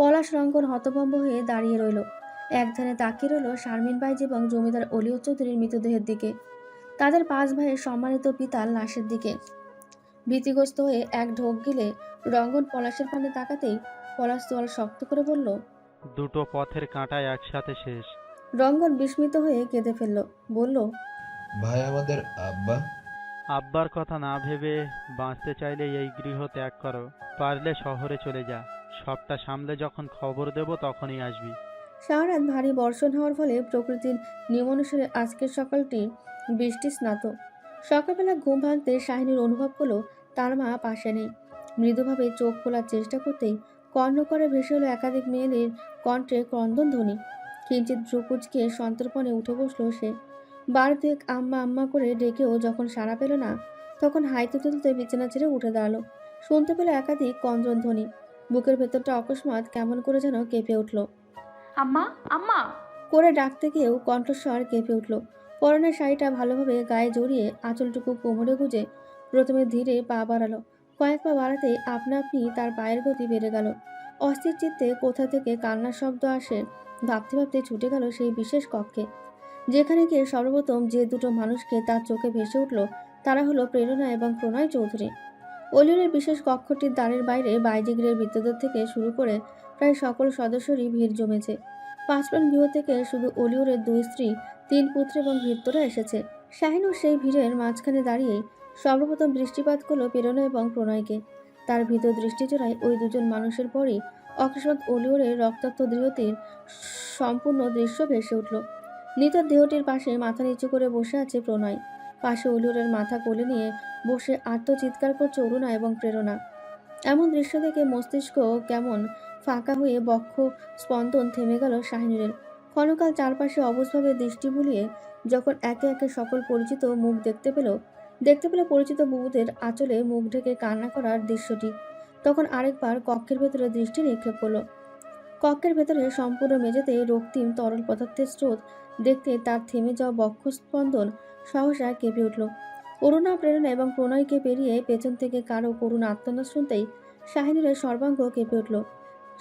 পলাশ রঙ্গন হতভম্ব হয়ে দাঁড়িয়ে রইল। একধানে তাকিয়ে রইল শারমিন বাইজ এবং জমিদার অলিও চৌধুরীর মৃতদেহের দিকে। তাদের পাঁচ ভাইয়ের সম্মানিত পিতার লাশের দিকে। ভীতিগ্রস্ত হয়ে এক ঢোক গিলে রঙ্গন পলাশের পানে তাকাতেই পলাশ তোয়াল শক্ত করে বলল দুটো পথের কাঁটায় একসাথে শেষ। রঙ্গন বিস্মিত হয়ে কেঁদে ফেলল বলল ভাই আমাদের আব্বা? আব্বার কথা না ভেবে বাঁচতে চাইলে এই গৃহ ত্যাগ করো পারলে শহরে চলে যা। সবটা সামলে যখন খবর দেব তখনই আসবি। সারারাত ভারী বর্ষণ হওয়ার ফলে প্রকৃতির নিয়মানুসারে আজকের সকালটি বৃষ্টি স্নাত। সকালবেলা ঘুম ভাঙতে শাহিনীর অনুভব করল তার মা পাশে নেই। মৃদুভাবে চোখ খোলার চেষ্টা করতেই কর্ণ করে ভেসে হলো একাধিক মেয়েদের কণ্ঠে ক্রন্দন ধ্বনি কিঞ্চিত ভ্রুকুচকে সন্তর্পণে উঠে বসল সে। বার আম্মা আম্মা করে ডেকেও যখন সাড়া পেল না, তখন হাইতে তুলতে বিছানা ছেড়ে উঠে দাঁড়াল। শুনতে পেল একাধিক কঞ্জন ধ্বনি বুকের ভেতরটা অকস্মাৎ কেমন করে যেন কেঁপে উঠল। আম্মা আম্মা! করে ডাকতে গিয়েও কণ্ঠস্বর কেঁপে উঠল। পরনের শাড়িটা ভালোভাবে গায়ে জড়িয়ে আঁচলটুকু কোমরে গুজে প্রথমে ধীরে পা বাড়ালো। কয়েক পা বাড়াতেই আপনা আপনি তার পায়ের গতি বেড়ে গেল। অস্থির চিত্তে কোথা থেকে কান্নার শব্দ আসে ভাবতে ভাবতে ছুটে গেল সেই বিশেষ কক্ষে। যেখানে গিয়ে সর্বপ্রথম যে দুটো মানুষকে তার চোখে ভেসে উঠল তারা হলো প্রেরণা এবং প্রণয় চৌধুরী। অলিউরের বিশেষ কক্ষটির দ্বারের বাইরে বাইজিগিরের বৃত্তদের থেকে শুরু করে প্রায় সকল সদস্যরই ভিড় জমেছে। পাঁচপান গৃহ থেকে শুধু অলিউরের দুই স্ত্রী, তিন পুত্র এবং ভৃত্যরা এসেছে। শাহিনুর সেই ভিড়ের মাঝখানে দাঁড়িয়েই সর্বপ্রথম দৃষ্টিপাত করল প্রেরণা এবং প্রণয়কে। তার ভিতর দৃষ্টিচোড়ায় ওই দুজন মানুষের পরই অকস্মাৎ অলিউরের রক্তাক্ত দেহটির সম্পূর্ণ দৃশ্য ভেসে উঠল। নিতর দেহটির পাশে মাথা নিচু করে বসে আছে প্রণয়। পাশে অলিউরের মাথা কোলে নিয়ে বসে আত্মচিৎকার করছে অরুণা এবং প্রেরণা। এমন দৃশ্য দেখে মস্তিষ্ক কেমন ফাঁকা হয়ে বক্ষ, স্পন্দন থেমে গেল শাহিনুরের। ক্ষণকাল চারপাশে অবুঝভাবে দৃষ্টি বুলিয়ে যখন একে একে সকল পরিচিত মুখ দেখতে পেল দেখতে পেল পরিচিত বুবুদের আঁচলে মুখ ঢেকে কান্না করার দৃশ্যটি। তখন আরেকবার কক্ষের ভেতরে দৃষ্টি নিক্ষেপ করল। কক্ষের ভেতরে সম্পূর্ণ মেঝেতে রক্তিম তরল পদার্থের স্রোত দেখতে তার থেমে যাওয়া বক্ষ স্পন্দন সহসা কেঁপে উঠল। অরুণা প্রেরণা এবং প্রণয়কে পেরিয়ে পেছন থেকে কারও করুণ আত্মনাদ শুনতেই শাহিনুরের সর্বাঙ্গ কেঁপে উঠল।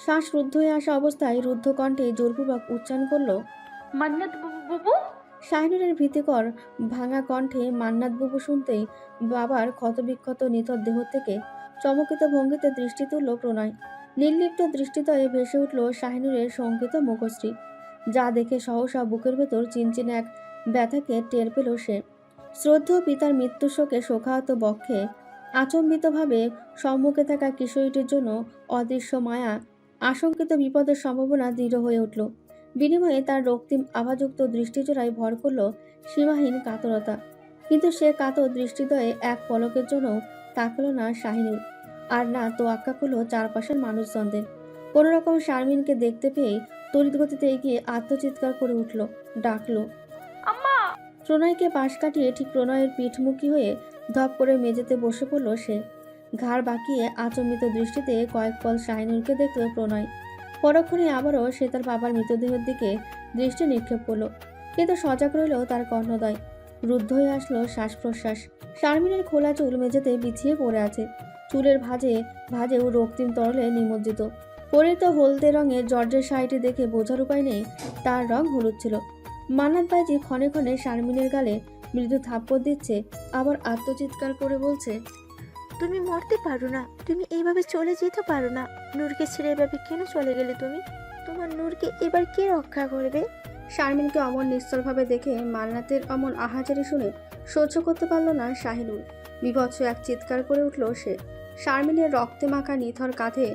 শ্বাস রুদ্ধ হয়ে আসা অবস্থায় রুদ্ধ কণ্ঠে জোরপূর্বক উচ্চারণ করল মান্নাত বুবু বুবু? শাহিনুরের ভীতিকর ভাঙা কণ্ঠে মান্নাত বাবু শুনতেই বাবার ক্ষতবিক্ষত নিথর দেহ থেকে চমকিত ভঙ্গিতে দৃষ্টি তুলল প্রণয়। নির্লিপ্ত দৃষ্টিদয়ে ভেসে উঠল শাহিনুরের শঙ্কিত মুখশ্রী। যা দেখে সহসা বুকের ভেতর চিনচিনে এক ব্যথাকে টের পেল সে। শ্রদ্ধেয় পিতার মৃত্যু শোকে শোকাহত বক্ষে আচম্বিতভাবে সম্মুখে থাকা কিশোরীটির জন্য অদৃশ্য মায়া, আশঙ্কিত বিপদের সম্ভাবনা দৃঢ় হয়ে উঠল। বিনিময়ে তার রক্তিম আভাযুক্ত দৃষ্টিচোড়ায় ভর করল সীমাহীন কাতরতা। কিন্তু সে কাতর দৃষ্টিদয়ে এক পলকের জন্য তাকল না শাহিনুর। আর না তো আক্কা করল চারপাশের মানুষজনদের। কোনো রকম শারমিনকে দেখতে পেয়ে তড়িৎ গতিতে এগিয়ে আত্মচিৎকার করে উঠল ডাকলো। আম্মা! প্রণয়কে পাশ কাটিয়ে ঠিক প্রণয়ের পিঠমুখী হয়ে ধপ করে মেঝেতে বসে পড়ল সে। ঘাড় বাঁকিয়ে আচম্বিত দৃষ্টিতে কয়েক পল শাহিনুরকে দেখল প্রণয়। পরক্ষণে আবারও সে তার বাবার মৃতদেহের দিকে দৃষ্টি নিক্ষেপ করল। কিন্তু সজাগ রইল তার কর্ণদয় রুদ্ধ হয়ে আসলো শ্বাস প্রশ্বাস শারমিনের খোলা চুল মেঝেতে বিছিয়ে পড়ে আছে। চুলের ভাঁজে ভাঁজেও রক্তিম তরলে নিমজ্জিত। পরিত হলদে রঙের জর্জের শাড়িটি দেখে বোঝার উপায় নেই তার রং হলুদ ছিল। মান্নাত বাইজি ক্ষণে ক্ষণে শারমিনের গালে মৃদু থাপ্পড় দিচ্ছে আবার আত্মচিৎকার করে বলছে তুমি মরতে পারো না তুমি এইভাবে চলে যেতে পারো না। নূরকে ছেড়ে এভাবে কেন চলে গেলে তুমি? তোমার নূরকে এবার কে রক্ষা করবে? শারমিনকে অমন নিশ্চলভাবে দেখে মান্নাতের অমন আহাজারি শুনে সহ্য করতে পারল না শাহিনুর। বিভৎস এক চিৎকার করে উঠল সে। শারমিনের রক্তে মাখা নিথর কাঁধে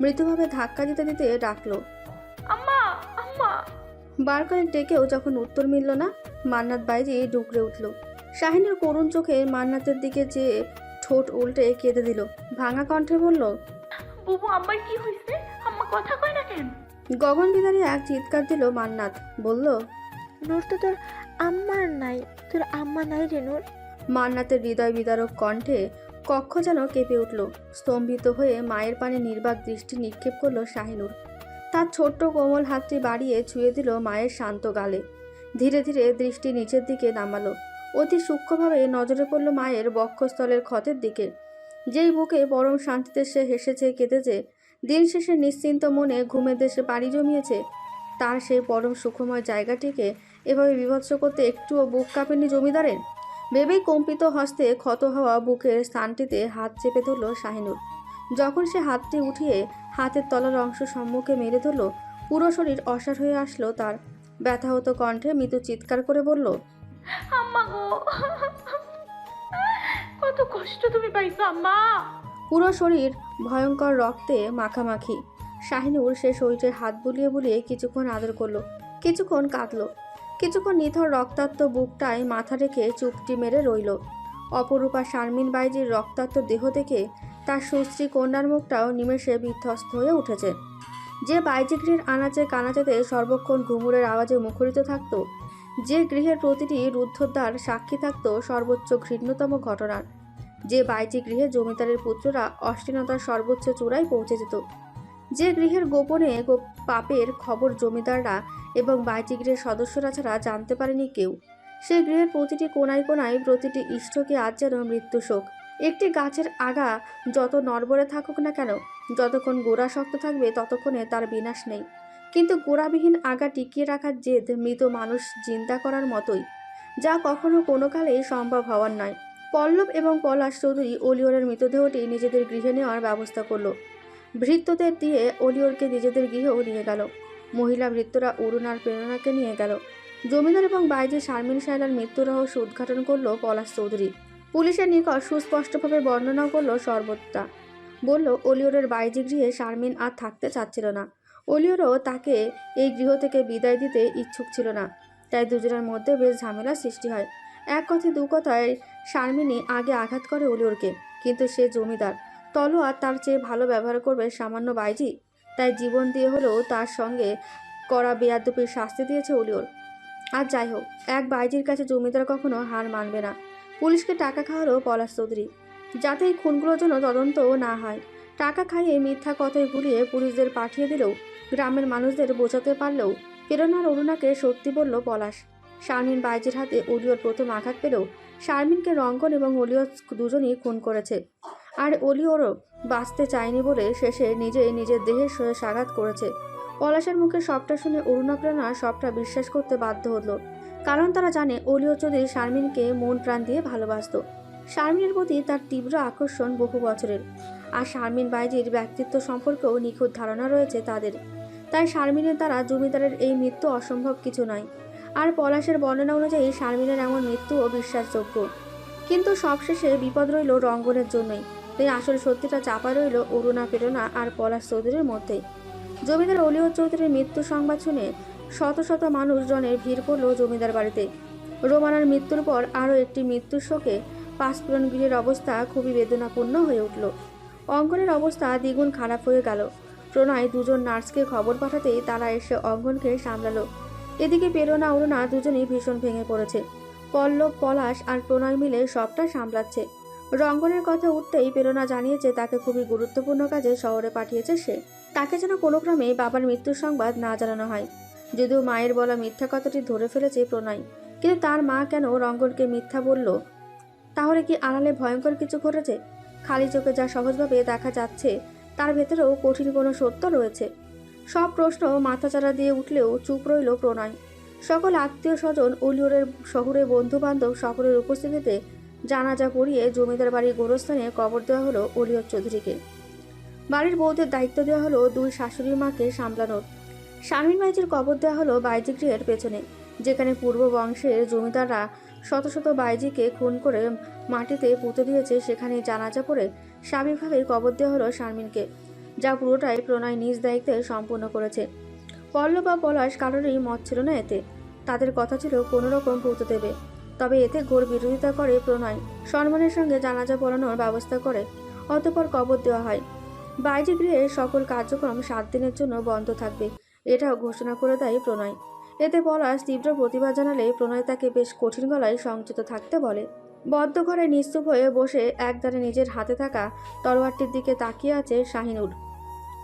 মৃদুভাবে ধাক্কা দিতে দিতে ডাকলো। আম্মা আম্মা। বার কয়েক ডেকেও যখন উত্তর মিলল না মান্নাত বাইজি ডুকরে উঠল। শাহিনুর করুণ চোখে মান্নাতের দিকে চেয়ে ঠোঁট উল্টে কেঁদে দিল। ভাঙা কণ্ঠে বলল বুবু আম্মার কি হয়েছে? আম্মা কথা কয় না কেন? গগন বিদারী এক চিৎকার দিল মান্নাত। বলল নূর তো তোর আম্মার নাই তোর আম্মা নাই রে নূর। মান্নাতের হৃদয় বিদারক কণ্ঠে কক্ষ যেন কেঁপে উঠল। স্তম্ভিত হয়ে মায়ের পানে নির্বাক দৃষ্টি নিক্ষেপ করল শাহিনুর। তার ছোট্ট কোমল হাতটি বাড়িয়ে ছুঁয়ে দিল মায়ের শান্ত গালে। ধীরে ধীরে দৃষ্টি নিচের দিকে নামালো। অতি সূক্ষ্মভাবে নজরে পড়ল মায়ের বক্ষস্থলের ক্ষতের দিকে। যেই বুকে পরম শান্তিতে সে হেসেছে, কেঁদেছে, দিন শেষে নিশ্চিন্ত মনে ঘুমের দেশে পাড়ি জমিয়েছে, তার সেই পরম সুখময় জায়গাটিকে এভাবে বিভৎস করতে একটুও বুক কাঁপেনি জমিদারের? ভেবেই কম্পিত হস্তে ক্ষত হওয়া বুকের স্থানটিতে হাত চেপে ধরল শাহিনুর। যখন সে হাতটি উঠিয়ে হাতের তলার অংশ সম্মুখে মেরে ধরল পুরো শরীর অসাড় হয়ে আসলো তার। ব্যথাহত কণ্ঠে মৃদু চিৎকার করে বলল আম্মা গো! কত কষ্ট তুমি পাইছো আম্মা! পুরো শরীর ভয়ঙ্কর রক্তে মাখামাখি। শাহিনুর সে শরীরের হাত বুলিয়ে বুলিয়ে কিছুক্ষণ আদর করল কিছুক্ষণ কাঁদলো। কিছুক্ষণ নিথর রক্তাক্ত বুকটায় মাথা রেখে চুপটি মেরে রইল। অপরূপা শারমিন বাইজির রক্তাক্ত দেহ দেখে তার সুশ্রী কন্যার মুখটাও নিমেষে বিধ্বস্ত হয়ে উঠেছে। যে বাইজি গৃহের আনাচে কানাচেতে সর্বক্ষণ ঘুমুরের আওয়াজে মুখরিত থাকত, যে গৃহের প্রতিটি রুদ্ধদ্বার সাক্ষী থাকত সর্বোচ্চ ঘৃণ্যতম ঘটনার। যে বাইজি গৃহে জমিদারের পুত্ররা অশ্লীলতার সর্বোচ্চ চূড়ায় পৌঁছে যেত। যে গৃহের গোপনে পাপের খবর জমিদাররা এবং বাইটি গৃহের সদস্যরা ছাড়া জানতে পারেনি কেউ। সেই গৃহের প্রতিটি কোনায় কোনায় প্রতিটি ইষ্টকে আজ যেন মৃত্যু শোক। একটি গাছের আগা যত নড়বড়ে থাকুক না কেন, যতক্ষণ গোড়া শক্ত থাকবে ততক্ষণে তার বিনাশ নেই। কিন্তু গোড়াবিহীন আগা টিকিয়ে রাখার জেদ মৃত মানুষ চিন্তা করার মতোই, যা কখনো কোনো কালেই সম্ভব হওয়ার নয়। পল্লব এবং পলাশ চৌধুরী অলিওরের মৃতদেহটি নিজেদের গৃহে নেওয়ার ব্যবস্থা করল। ভৃত্যদের দিয়ে অলিওরকে নিজেদের গৃহেও নিয়ে গেল। মহিলা ভৃত্যরা অরুণ আর প্রেরণাকে নিয়ে গেল। জমিদার এবং বাইজি শারমিন সাইলার মৃত্যু রহস্য উদ্ঘাটন করল পলাশ চৌধুরী। পুলিশের নিকট সুস্পষ্টভাবে বর্ণনা করল সর্বত্রা। বলল, অলিওরের বাইজি গৃহে শারমিন আর থাকতে চাচ্ছিল না। অলিওরও তাকে এই গৃহ থেকে বিদায় দিতে ইচ্ছুক ছিল না। তাই দুজনের মধ্যে বেশ ঝামেলার সৃষ্টি হয়। এক কথায়, দু কথায় শারমিনী আগে আঘাত করে অলিওরকে। কিন্তু সে জমিদার। তলোয়ার তার চেয়ে ভালো ব্যবহার করবে সামান্য বাইজি। তাই জীবন দিয়ে হলেও তার সঙ্গে করা বেয়াদপির শাস্তি দিয়েছে অলিওর। আর যাই হোক, এক বাইজির কাছে জমিদার কখনো হার মানবে না। পুলিশকে টাকা খাওয়ালো পলাশ চৌধুরী। যাতে এই খুনগুলোর জন্য তদন্ত না হয়। টাকা খাইয়ে মিথ্যা কথায় ভুলিয়ে পুলিশদের পাঠিয়ে দিলেও, গ্রামের মানুষদের বোঝাতে পারলেও প্রেরণার অরুণাকে সত্যি বলল পলাশ। শারমিন বাইজির হাতে অলিওর প্রথম আঘাত পেলেও, শারমিনকে রঙ্গন এবং অলিও দুজনই খুন করেছে। আর অলিওরও বাঁচতে চায়নি বলে শেষে নিজেই নিজের দেহের সঙ্গে সাঘাত করেছে। পলাশের মুখে সবটা শুনে অরুণা প্রেরণা সবটা বিশ্বাস করতে বাধ্য হলো। কারণ তারা জানে অলিও চৌধুরী শারমিনকে মন প্রাণ দিয়ে ভালোবাসত। শারমিনের প্রতি তার তীব্র আকর্ষণ বহু বছরের। আর শারমিন বাইজির ব্যক্তিত্ব সম্পর্কেও নিখুঁত ধারণা রয়েছে তাদের। তাই শারমিনের দ্বারা জমিদারের এই মৃত্যু অসম্ভব কিছু নয়। আর পলাশের বর্ণনা অনুযায়ী শারমিনের এমন মৃত্যুও বিশ্বাসযোগ্য। কিন্তু সবশেষে বিপদ রইল রঙ্গনের জন্যই। তাই আসল সত্যিটা চাপা রইল অরুণা, প্রেরণা আর পলাশ চৌধুরীর মধ্যেই। জমিদার অলিও চৌধুরীর মৃত্যু সংবাদ শুনে শত শত মানুষজনের ভিড় পড়ল জমিদার বাড়িতে। রোমানার মৃত্যুর পর আরও একটি মৃত্যুর শোকে পাঁচপুরন গৃহের অবস্থা খুবই বেদনাপূর্ণ হয়ে উঠল। অঙ্গনের অবস্থা দ্বিগুণ খারাপ হয়ে গেল। প্রণয় দুজন নার্সকে খবর পাঠাতেই তারা এসে অঙ্গনকে সামলালো। এদিকে প্রেরণা, অরুণা দুজনেই ভীষণ ভেঙে পড়েছে। পল্লব, পলাশ আর প্রণয় মিলে সবটা সামলাচ্ছে। রঙ্গনের কথা উঠতেই প্রেরণা জানিয়েছে তাকে খুবই গুরুত্বপূর্ণ কাজে শহরে পাঠিয়েছে সে। তাকে যেন কোনো ক্রমে বাবার মৃত্যুর সংবাদ না জানানো হয়। যদিও মায়ের বলা মিথ্যা কথাটি ধরে ফেলেছে প্রণয়, কিন্তু তার মা কেন রঙ্গনকে মিথ্যা বলল? তাহলে কি আড়ালে ভয়ঙ্কর কিছু ঘটেছে? খালি চোখে যা সহজভাবে দেখা যাচ্ছে, তার ভেতরেও কঠিন কোনো সত্য রয়েছে? সব প্রশ্ন মাথাচাড়া দিয়ে উঠলেও চুপ রইল প্রণয়। সকল আত্মীয় স্বজন অলিওরের শহরে বন্ধু বান্ধব সকলের উপস্থিতিতে জানাজা পড়িয়ে জমিদার বাড়ির গোরস্থানে কবর দেওয়া হলো অলিয়র চৌধুরীকে। বাড়ির বউদের দায়িত্ব দেওয়া হলো দুই শাশুড়ি মাকে সামলানোর। শারমিন বাইজির কবর দেওয়া হলো বাইজি গৃহের পেছনে, যেখানে পূর্ব বংশের জমিদাররা শত শত বাইজিকে খুন করে মাটিতে পুঁতে দিয়েছে, সেখানে জানাজা পড়ে স্বাভাবিকভাবেই কবর দেওয়া হলো শারমিনকে, যা পুরোটাই প্রণয় নিজ দায়িত্বে সম্পূর্ণ করেছে। পল্লব বা পলাশ কারোরই মত ছিল না এতে। তাদের কথা ছিল কোনো রকম পুঁতে দেবে। তবে এতে ঘোর বিরোধিতা করে প্রণয়। সম্মানের সঙ্গে জানাজা পড়ানোর ব্যবস্থা করে, অতপর কবর দেওয়া হয়। বাইজি গৃহের সকল কার্যক্রম সাত দিনের জন্য বন্ধ থাকবে, এটাও ঘোষণা করে দেয় প্রণয়। এতে পলাশ তীব্র প্রতিবাদ জানালে প্রণয় তাকে বেশ কঠিন গলায় সংযত থাকতে বলে। বদ্ধ ঘরে নিস্তুপ হয়ে বসে একদারে নিজের হাতে থাকা তলোয়ারটির দিকে তাকিয়ে আছে শাহিনুর।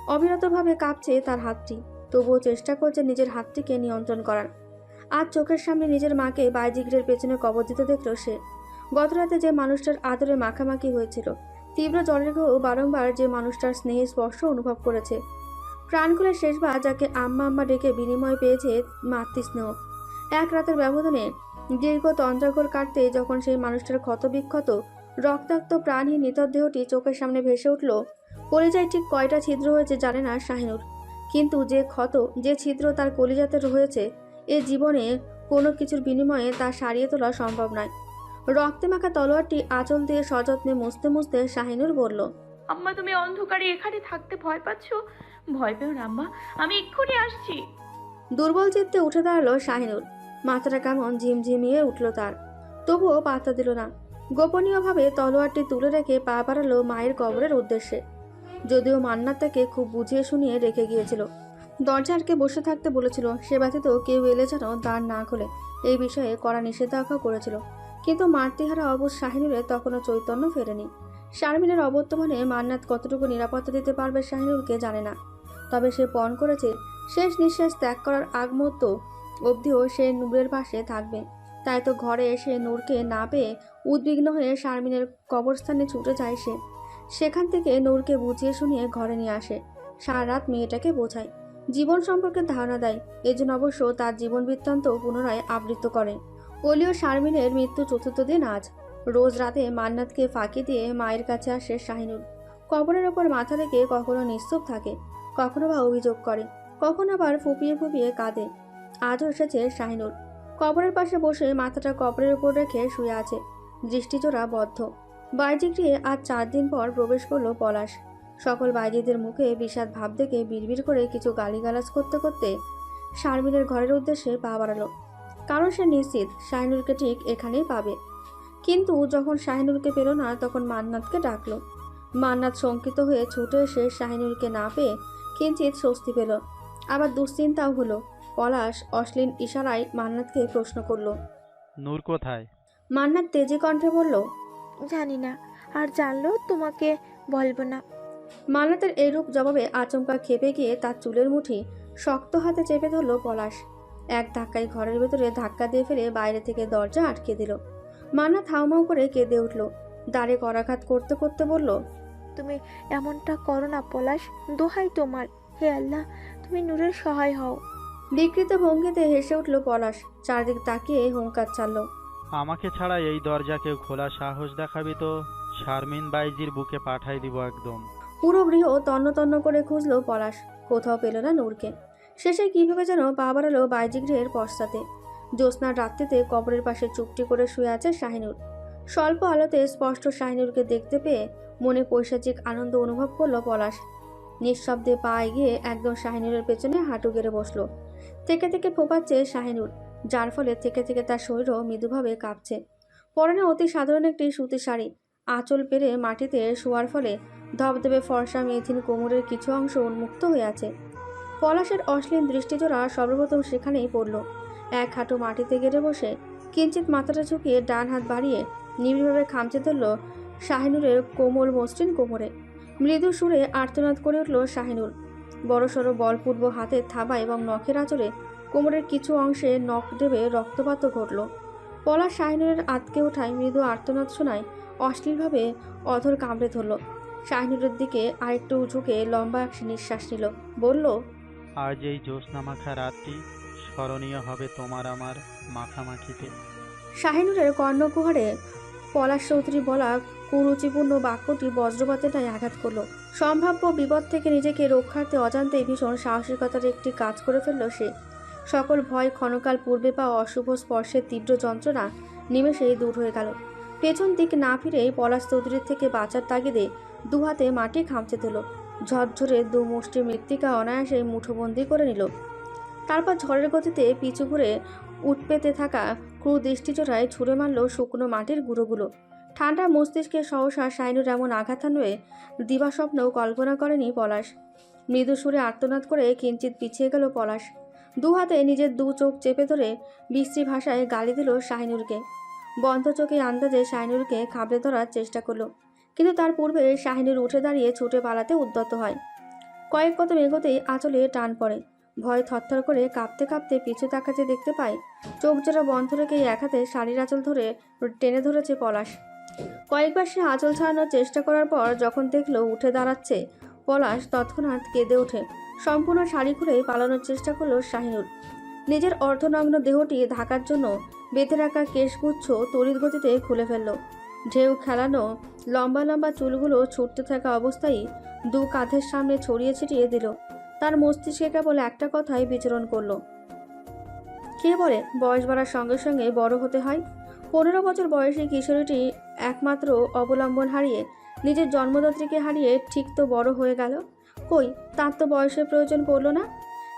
অবিরতভাবে কাঁপছে তার হাতটি, তবুও চেষ্টা করছে নিজের হাতটিকে নিয়ন্ত্রণ করার। আজ চোখের সামনে নিজের মাকে বাইজিগ্রের পেছনে কবর দিতে দেখল সে। গতরাতে যে মানুষটার আদরে মাখামাখি হয়েছিল, তীব্র জ্বরের ঘেউ বারংবার যে মানুষটার স্নেহে স্পর্শ অনুভব করেছে। প্রাণ খুলে শেষবার যাকে আম্মা আম্মা ডেকে বিনিময় পেয়েছে মাতৃস্নেহ। এক রাতের ব্যবধানে দীর্ঘ তন্ত্রাগর কাটতে যখন সেই মানুষটার ক্ষতবিক্ষত, রক্তাক্ত প্রাণহীন দেহটি চোখের সামনে ভেসে উঠল, কলিজায় ঠিক কয়টা ছিদ্র হয়েছে জানে না শাহিনুর। কিন্তু যে ক্ষত, যে ছিদ্র তার কলিজাতে রয়েছে এ জীবনে কোনো কিছুর বিনিময়ে তা সারিয়ে তোলা সম্ভব নয়। রক্তে মাখা তলোয়ারটি আঁচল দিয়ে সযত্নে মুছতে মুছতে শাহিনুর বলল আম্মা তুমি অন্ধকারে এখানে থাকতে ভয় পাচ্ছ? ভয় পেও না আম্মা। আমি এক্ষুনি আসছি। দুর্বল চিত্তে উঠে দাঁড়াল শাহিনুর। মাথাটা কেমন ঝিমঝিমিয়ে উঠল তার। তবুও পাত্তা দিল না। গোপনীয়ভাবে তলোয়ারটি তুলে রেখে পা বাড়ালো মায়ের কবরের উদ্দেশ্যে। যদিও মান্নাত তাকে খুব বুঝিয়ে শুনিয়ে রেখে গিয়েছিল। দরজা আটকে বসে থাকতে বলেছিল। সে ব্যতীত কেউ এলে যেন দ্বার না খোলে। এই বিষয়ে কড়া নিষেধাজ্ঞা করেছিল। কিন্তু মাতৃহারা অবশ শাহিনুরের তখনও চৈতন্য ফেরেনি। শারমিনের অবর্তমানে মান্নাত কতটুকু নিরাপত্তা দিতে পারবে শাহিনুরকে জানে না। তবে সে পণ করেছে, শেষ নিঃশ্বাস ত্যাগ করার আগ মুহূর্ত অবধিও সে নূরের পাশে থাকবে। তাই তো ঘরে এসে নূরকে না পেয়ে উদ্বিগ্ন হয়ে শারমিনের কবরস্থানে ছুটে যায় সে। সেখান থেকে নূরকে বুঝিয়ে শুনিয়ে ঘরে নিয়ে আসে। সারা রাত মেয়েটাকে বোঝায়। জীবন সম্পর্কে ধারণা দেয়। এজন্য অবশ্য তার জীবন বৃত্তান্ত পুনরায় আবৃত্ত করে। অলিও শারমিনের মৃত্যু চতুর্থ দিন আজ। রোজ রাতে মান্নাতকে ফাঁকি দিয়ে মায়ের কাছে আসে শাহিনুর কবরের ওপর মাথা রেখে কখনো নিশ্চুপ থাকে, কখনো বা অভিযোগ করে, কখনো আবার ফুপিয়ে ফুপিয়ে কাঁদে। আজও এসেছে শাহিনুর কবরের পাশে বসে মাথাটা কবরের উপর রেখে শুয়ে আছে। দৃষ্টিজোড়া বদ্ধ। বাইজি গৃহে আজ চার দিন পর প্রবেশ করল পলাশ। সকল বাইজিদের মুখে বিষাদ ভাব দেখে বিড়বিড় করে কিছু গালিগালাজ করতে করতে শারমিনের ঘরের উদ্দেশ্যে পা বাড়ালো। কারণ সে নিশ্চিত শাহিনুরকে ঠিক এখানেই পাবে। কিন্তু যখন শাহিনুরকে পেল না তখন মান্নাতকে ডাকলো। মান্নাত শঙ্কিত হয়ে ছুটে এসে শাহিনুরকে না পেয়ে কিঞ্চিত স্বস্তি পেল। আবার দুশ্চিন্তাও হলো। পলাশ অশ্লীল ইশারায় মান্নাতকে প্রশ্ন করল। নূর কোথায়? মান্নাত তেজে কণ্ঠে বলল জানি না। আর জানলেও তোমাকে বলব না। মান্নাতের এরূপ জবাবে আচমকা খেপে গিয়ে তার চুলের মুঠি শক্ত হাতে চেপে ধরল পলাশ। এক ধাক্কায় ঘরের ভেতরে ধাক্কা দিয়ে ফেলে বাইরে থেকে দরজা আটকে দিল। মান্নাত হাউমাউ করে কেঁদে উঠল। দাঁড়ে করাঘাত করতে করতে বলল তুমি এমনটা করো না পলাশ দোহাই তোমার। হে আল্লাহ তুমি নূরের সহায় হও। বিকৃত ভঙ্গিতে হেসে উঠল পলাশ। চারদিক তাকিয়ে হুঙ্কার ছাড়ল আমাকে ছাড়া এই দরজা কেউ খোলা সাহস দেখাবি তো? শারমিন বাইজির বুকে পাঠাই দিব একদম। পুরো গৃহ তন্ন তন্ন করে খুঁজলো পলাশ। কোথাও পেল না নূরকে। শেষে কীভাবে যেন পা বাড়ালো বাইজি গৃহের পশ্চাতে। জ্যোৎস্নার রাত্রিতে কবরের পাশে চুপটি করে শুয়ে আছে শাহিনুর। স্বল্প আলোতে স্পষ্ট শাহিনুরকে দেখতে পেয়ে মনে পৈশাচিক আনন্দ অনুভব করল পলাশ। নিঃশব্দে পা এগিয়ে একদম শাহিনুরের পেছনে হাঁটু গেড়ে বসল। থেকে থেকে ফোপাচ্ছে শাহিনুর, যার ফলে থেকে থেকে তার শরীরও মৃদুভাবে কাঁপছে। পরনে অতি সাধারণ একটি সুতি শাড়ি। আঁচল পেরে মাটিতে শোয়ার ফলে ধবধবে ফর্সা মেথিন কোমরের কিছু অংশ উন্মুক্ত হয়ে আছে। পলাশের অশ্লীল দৃষ্টিজোড়া সর্বপ্রথম সেখানেই পড়ল। এক হাঁটু মাটিতে গেড়ে বসে কিঞ্চিত মাথাটা ঝুঁকিয়ে ডান হাত বাড়িয়ে নিবিড়ভাবে খামচে ধরল শাহিনুরের কোমল মসৃণ কোমরে। মৃদু সুরে আর্তনাদ করে উঠল শাহিনুর। বড়সড় বলপূর্ব হাতের থাবা এবং নখের আঁচড়ে কোমরের কিছু অংশে নখ দেবে রক্তপাতও ঘটল। পলাশ শাহিনুরের আতকে ওঠায় মৃদু আর্তনাদ শোনায় অশ্লীলভাবে অধর কামড়ে ধরল। শাহিনুরের দিকে আরেকটু ঝুঁকে লম্বা এক নিঃশ্বাস নিল। বলল আজ এই জ্যোৎস্না মাখা রাতটি স্মরণীয় হবে তোমার আমার মাখামাখিতে। শাহিনুরের কর্ণকুহরে পলাশ চৌধুরী বলা কুরুচিপূর্ণ বাক্যটি বজ্রপাতের ন্যায় আঘাত করল। সম্ভাব্য বিপদ থেকে নিজেকে রক্ষার্থে অজান্তেই ভীষণ সাহসিকতার একটি কাজ করে ফেলল সে। সকল ভয় ক্ষণকাল পূর্বে পাওয়া অশুভ স্পর্শের তীব্র যন্ত্রণা নিমেষেই দূর হয়ে গেল। পেছন দিক না ফিরেই পলাশ চৌধুরীর থেকে বাঁচার তাগিদে দুহাতে মাটি খামচে দিল। ঝরঝরে দু মুষ্টি মৃত্তিকা অনায়াসে মুঠোবন্দি করে নিল। তারপর ঝড়ের গতিতে পিছু ঘুরে উঠপেতে থাকা ক্রু দৃষ্টিচোড়ায় ছুঁড়ে মারল শুকনো মাটির গুঁড়োগুলো। ঠান্ডা মস্তিষ্কে সহসা সাইনুর এমন আঘাত আনবে দিবাস্বপ্নেও কল্পনা করেনি পলাশ। মৃদু সুরে আর্তনাদ করে কিঞ্চিত পিছিয়ে গেল পলাশ। দু হাতে নিজের দু চোখ চেপে ধরে বিশ্রী ভাষায় গালি দিল শাহিনুরকে। বন্ধ চোখে আন্দাজে শাহিনুরকে খাবড়ে ধরার চেষ্টা করল। কিন্তু তার পূর্বে শাহিনুর উঠে দাঁড়িয়ে ছুটে পালাতে উদ্যত হয়। কয়েক কদম এগোতেই আঁচলে টান পড়ে। ভয় থরথর করে কাঁপতে কাঁপতে পিছু তাকাতে দেখতে পায়, চোখ জোড়া বন্ধ রেখেই এক হাতে শাড়ির আঁচল ধরে টেনে ধরেছে পলাশ। কয়েকবার সে আঁচল ছাড়ানোর চেষ্টা করার পর যখন দেখল উঠে দাঁড়াচ্ছে, পলাশ তৎক্ষণাৎ কেঁদে ওঠে। সম্পূর্ণ শাড়ি খুলে পালানোর চেষ্টা করল শাহিনুর। নিজের অর্ধনগ্ন দেহটি ঢাকার জন্য বেঁধে রাখা কেশগুচ্ছ তড়িৎ গতিতে খুলে ফেলল। ঢেউ খেলানো লম্বা লম্বা চুলগুলো ছুটতে থাকা অবস্থায় দু কাঁধের সামনে ছড়িয়ে ছিটিয়ে দিল। তার মস্তিষ্কে কেবল একটা কথাই বিচরণ করল। কে বলে বয়স বাড়ার সঙ্গে সঙ্গে বড় হতে হয়? পনেরো বছর বয়সী কিশোরীটি একমাত্র অবলম্বন হারিয়ে নিজের জন্মদাত্রীকে হারিয়ে ঠিক তো বড় হয়ে গেল। কই, তার তো বয়সের প্রয়োজন পড়ল না?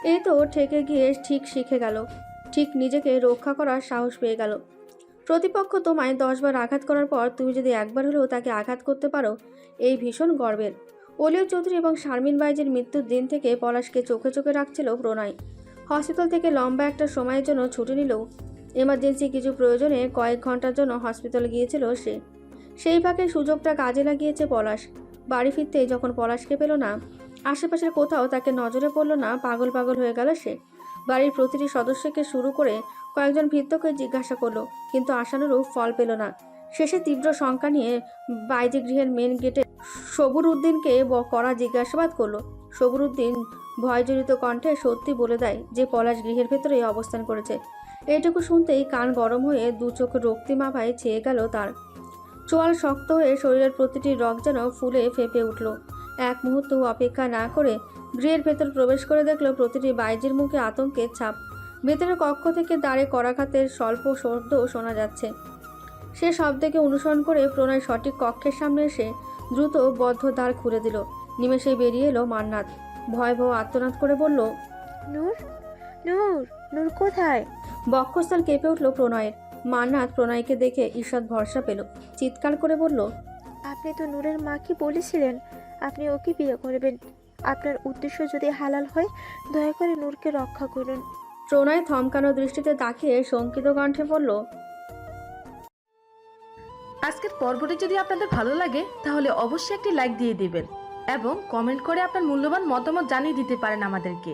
এই তো ঠেকে গিয়ে ঠিক শিখে গেল। ঠিক নিজেকে রক্ষা করার সাহস পেয়ে গেল। প্রতিপক্ষ তোমায় দশবার আঘাত করার পর তুমি যদি একবার হলেও তাকে আঘাত করতে পারো, এই ভীষণ গর্বের। অলিও চৌধুরী এবং শারমিন বাইজের মৃত্যুর দিন থেকে পলাশকে চোখে চোখে রাখছিল প্রণয়। হসপিটাল থেকে লম্বা একটা সময়ের জন্য ছুটি নিলেও এমার্জেন্সি কিছু প্রয়োজনে কয়েক ঘণ্টার জন্য হসপিটালে গিয়েছিল সে। সেই ফাঁকে সুযোগটা কাজে লাগিয়েছে পলাশ। বাড়ি ফিরতেই যখন পলাশকে পেল না আশেপাশের কোথাও তাকে নজরে পড়ল না, পাগল পাগল হয়ে গেল সে। বাড়ির প্রতিটি সদস্যকে শুরু করে কয়েকজন ভৃত্যকে জিজ্ঞাসা করল, কিন্তু আশানুরূপ ফল পেল না। শেষে তীব্র শঙ্কা নিয়ে বাইজি গৃহের মেন গেটে সবুর উদ্দিনকে করা জিজ্ঞাসাবাদ করল। সবুর উদ্দিন ভয়জড়িত কণ্ঠে সত্যি বলে দেয় যে পলাশ গৃহের ভেতরে অবস্থান করেছে। এটুকু শুনতেই কান গরম হয়ে দু চোখ রক্তিমাভায় ছেয়ে গেল তার। চোয়াল শক্ত হয়ে শরীরের প্রতিটি রগ যেন ফুলে ফেঁপে উঠল। এক মুহূর্ত অপেক্ষা না করে গৃহের ভেতর প্রবেশ করে দেখল প্রতিটি বাইজির মুখে আতঙ্কের ছাপ। ভেতরের কক্ষ থেকে দাঁড়ে করাঘাতের স্বল্প শব্দ শোনা যাচ্ছে। সে শব্দকে অনুসরণ করে প্রণয় সঠিক কক্ষের সামনে এসে দ্রুত বদ্ধ দ্বার খুলে দিল। নিমেষে বেরিয়ে এলো মান্নাত। ভয় ভয় আত্মনাদ করে বলল নূর নূর নূর কোথায়? বক্ষস্থল কেঁপে উঠল প্রণয়ের। মান্নাত প্রণয়কে দেখে ঈষৎ ভরসা পেল। চিৎকার করে বলল আপনি তো নূরের মাকে বলেছিলেন আপনি ওকে বিয়ে করবেন। আপনার উদ্দেশ্য যদি হালাল হয়, দয়া করে নূরকে রক্ষা করুন। প্রণয় থমকানো দৃষ্টিতে তাকিয়ে শঙ্কিত কণ্ঠে বলল, আজকের পর্বটি যদি আপনাদের ভালো লাগে, তাহলে অবশ্যই একটি লাইক দিয়ে দিবেন এবং কমেন্ট করে আপনার মূল্যবান মতামত জানিয়ে দিতে পারেন আমাদেরকে।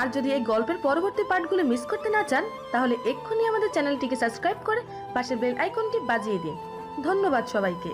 আর যদি এই গল্পের পরবর্তী পার্টগুলো মিস করতে না চান, তাহলে এক্ষুনি আমাদের চ্যানেলটিকে সাবস্ক্রাইব করে পাশের বেল আইকনটি বাজিয়ে দিন। ধন্যবাদ সবাইকে।